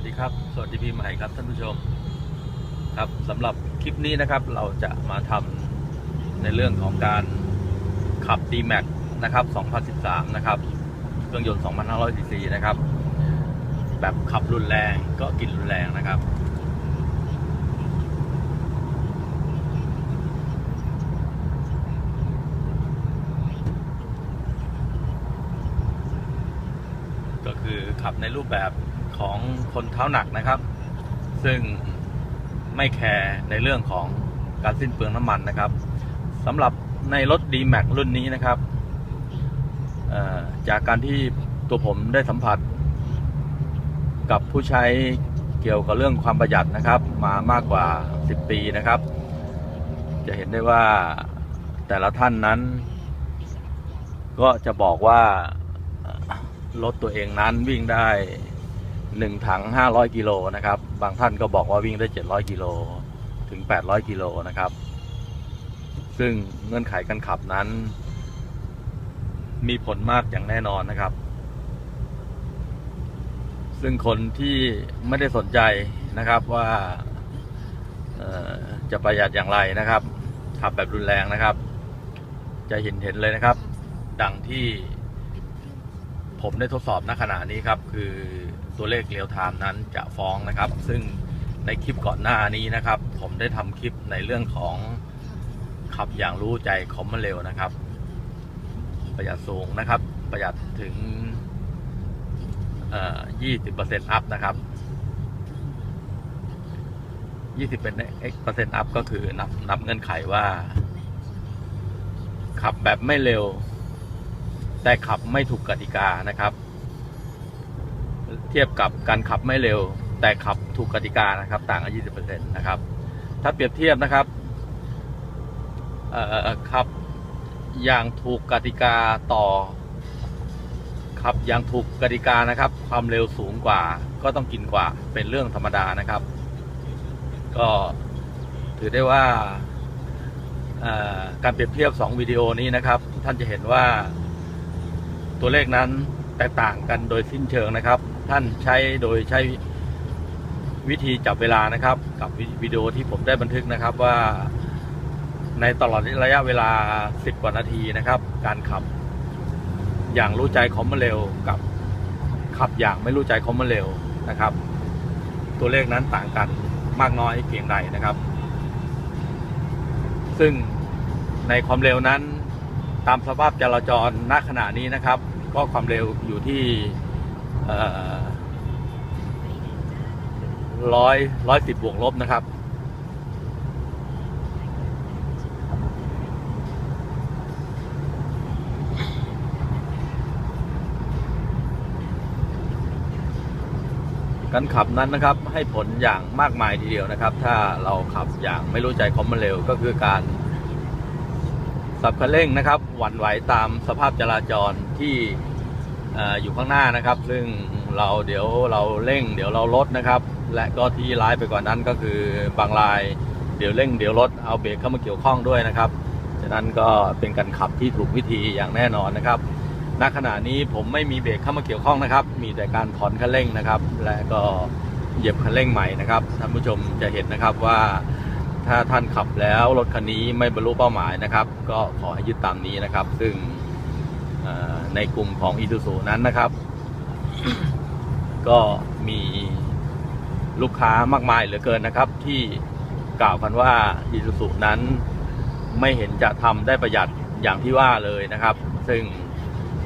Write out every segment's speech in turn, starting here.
วัสดีครับ สวัสดีปีใหม่ครับท่านผู้ชมครับสำหรับคลิปนี้นะครับ เราจะมาทำในเรื่องของการขับ D-Max นะครับ 2013 นะครับ เครื่องยนต์ 2,500 ซีซีนะครับ แบบขับรุนแรงก็กินรุนแรงนะครับ ก็คือขับในรูปแบบ ของคนเท้าหนักนะครับ ซึ่งไม่แคร์ในเรื่องของการสิ้นเปลืองน้ำมันนะครับสำหรับในรถ D-Max รุ่นนี้นะครับจากการที่ตัวผมได้สัมผัส กับผู้ใช้เกี่ยวกับเรื่องความประหยัดนะครับ มามากกว่า 10 ปีนะครับ จะเห็นได้ว่าแต่ละท่านนั้น ก็จะบอกว่ารถตัวเองนั้นวิ่งได้ หนึ่งถังห้าร้อยกิโลนะครับ บางท่านก็บอกว่าวิ่งได้เจ็ดร้อยกิโลถึงแปดร้อยกิโลนะครับ ซึ่งเงื่อนไขการขับนั้น มีผลมากอย่างแน่นอนนะครับ ซึ่งคนที่ไม่ได้สนใจนะครับว่าจะประหยัดอย่างไรนะครับ ขับแบบรุนแรงนะครับ จะเห็นเห็นเลยนะครับ ดังที่ผมได้ทดสอบณขณะนี้ครับ คือ ตัวเลขเรียวไทม์นั้นจะฟ้องนะครับ ซึ่งในคลิปก่อนหน้านี้นะครับ ผมได้ทำคลิปในเรื่องของขับอย่างรู้ใจคอมมันเร็วนะครับ ประหยัดสูงนะครับ ประหยัดถึงเอ่อ20%อัพนะครับ20เป็นเปอร์เซ็นต์อัพก็คือนับนับเงื่อนไขว่า ขับแบบไม่เร็ว แต่ขับไม่ถูกกติกานะครับ เทียบกับการขับไม่เร็ว แต่ขับถูกกติกานะครับ ต่างกัน 20%นะครับ ถ้าเปรียบเทียบนะครับขับอย่างถูกกติกาต่อขับอย่างถูกกติกานะครับ ความเร็วสูงกว่า ก็ต้องกินกว่าเป็นเรื่องธรรมดานะครับ ก็ถือได้ว่าการเปรียบเทียบ 2 วิดีโอนี้นะครับ ท่านจะเห็นว่าตัวเลขนั้น แตกต่างกันโดยสิ้นเชิงนะครับ ท่านใช้โดยใช้วิธีจับเวลานะครับ กับวิวดีโอที่ผมได้บันทึกนะครับว่า ในตลอดระยะเวลา 10 กว่านาทีนะครับ การขับ อย่างรู้ใจของมันเร็วกับขับอย่างไม่รู้ใจของมันเร็วนะครับ ตัวเลขนั้นต่างกันมากน้อยเพียงใดนะครับ ซึ่งในความเร็วนั้นตามสภาพจราจรณขณะนี้นะครับ ก็ความเร็วอยู่ที่ร้อยร้อยสิบบวกลบนะครับ การขับนั้นนะครับให้ผลอย่างมากมายทีเดียวนะครับ ถ้าเราขับอย่างไม่รู้ใจคอมมันเร็วก็คือการสับคันเร่งนะครับ หวั่นไหวตามสภาพจราจร ที่ออยู่ข้างหน้านะครับ ซึ่งเราเดี๋ยวเราเร่ง เดี๋ยวเราลดนะครับ และก็ที่ร้ายไปกว่านั้นก็คือบางราย เดี๋ยวเร่ง เดี๋ยวลดเอาเบรกเข้ามาเกี่ยวข้องด้วยนะครับฉะนั้นก็เป็นการขับที่ถูกวิธีอย่างแน่นอนนะครับณขณะนี้ผมไม่มีเบรกเข้ามาเกี่ยวข้องนะครับ มีแต่การถอนคันเร่งนะครับ และก็เหยียบคันเร่งใหม่นะครับท่านผู้ชมจะเห็นนะครับว่าถ้าท่านขับแล้วรถคันนี้ไม่บรรลุเป้าหมายนะครับ ก็ขอให้ยึดตามนี้นะครับ ซึ่ง ในกลุ่มของอีทูซูนั้นนะครับ ก็มีลูกค้ามากมายเหลือเกินนะครับ ที่กล่าวกันว่าอีทูซูนั้นไม่เห็นจะทำได้ประหยัดอย่างที่ว่าเลยนะครับ ซึ่ง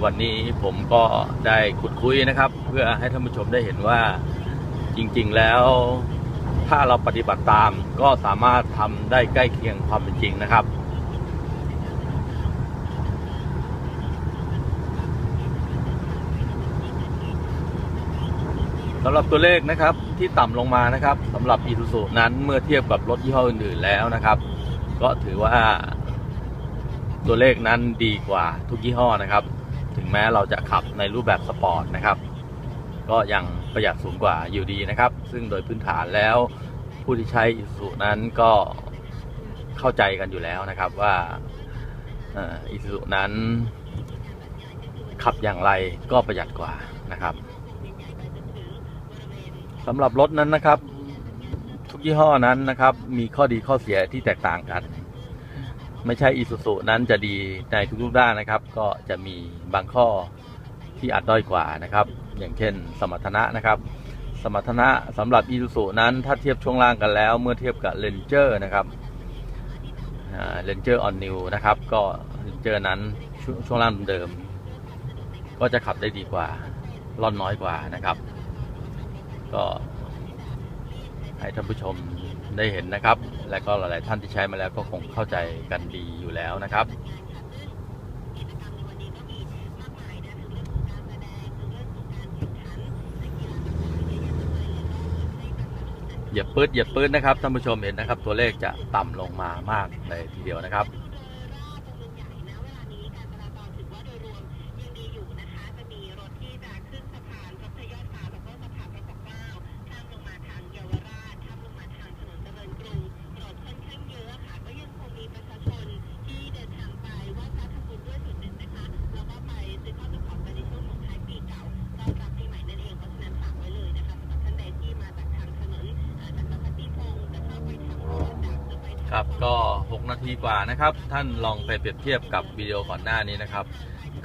วันนี้ผมก็ได้ขุดคุยนะครับ เพื่อให้ท่านผู้ชมได้เห็นว่าจริงๆแล้วถ้าเราปฏิบัติตามก็สามารถทำได้ใกล้เคียงความเป็นจริงนะครับ สำหรับตัวเลขนะครับที่ต่ำลงมานะครับสำหรับอี u z u นั้นเมื่อเทียบกับรถยี่ห้ออื่นๆแล้วนะครับ ก็ถือว่า ตัวเลขนั้นดีกว่าทุกยี่ห้อนะครับ ถึงแม้เราจะขับในรูปแบบสปอร์ตนะครับ ก็ยังประหยัดสูงกว่าอยู่ดีนะครับ ซึ่งโดยพื้นฐานแล้ว ผู้ที่ใช้อิสุนั้นก็เข้าใจกันอยู่แล้วนะครับว่าอิสุนั้น ขับอย่างไรก็ประหยัดกว่านะครับ สำหรับรถนั้นนะครับ ทุกยี่ห้อนั้นนะครับ มีข้อดีข้อเสียที่แตกต่างกัน ไม่ใช่อีซูซูนั้นจะดีในทุกๆด้านนะครับ ก็จะมีบางข้อที่อาจด้อยกว่านะครับ อย่างเช่น สมรรถนะนะครับ สมรรถนะสำหรับอีซูซูนั้นถ้าเทียบช่วงล่างกันแล้ว เมื่อเทียบกับเลนเจอร์นะครับเลนเจอร์ออนนิวนะครับ ก็เลนเจอร์นั้นชช่วงล่างเดิม ก็จะขับได้ดีกว่าร่อนน้อยกว่านะครับ ก็ให้ท่านผู้ชมได้เห็นนะครับ และก็หลาย ๆ ท่านที่ใช้มาแล้วก็คงเข้าใจกันดีอยู่แล้วนะครับเหยียบปืดเหยียบปืดนะครับท่านผู้ชมเห็นนะครับ ตัวเลขจะต่ำลงมามากเลยทีเดียวนะครับก็ 6 นาทีกว่านะครับ ท่านลองไปเปรียบเทียบกับวิดีโอก่อนหน้านี้นะครับ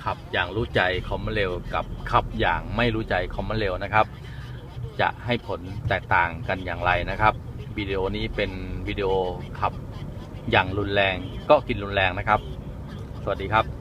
ขับอย่างรู้ใจคอมมอนเร็วกับขับอย่างไม่รู้ใจคอมมอนเร็วนะครับ จะให้ผลแตกต่างกันอย่างไรนะครับวิดีโอนี้เป็นวิดีโอขับอย่างรุนแรงก็กินรุนแรงนะครับ สวัสดีครับ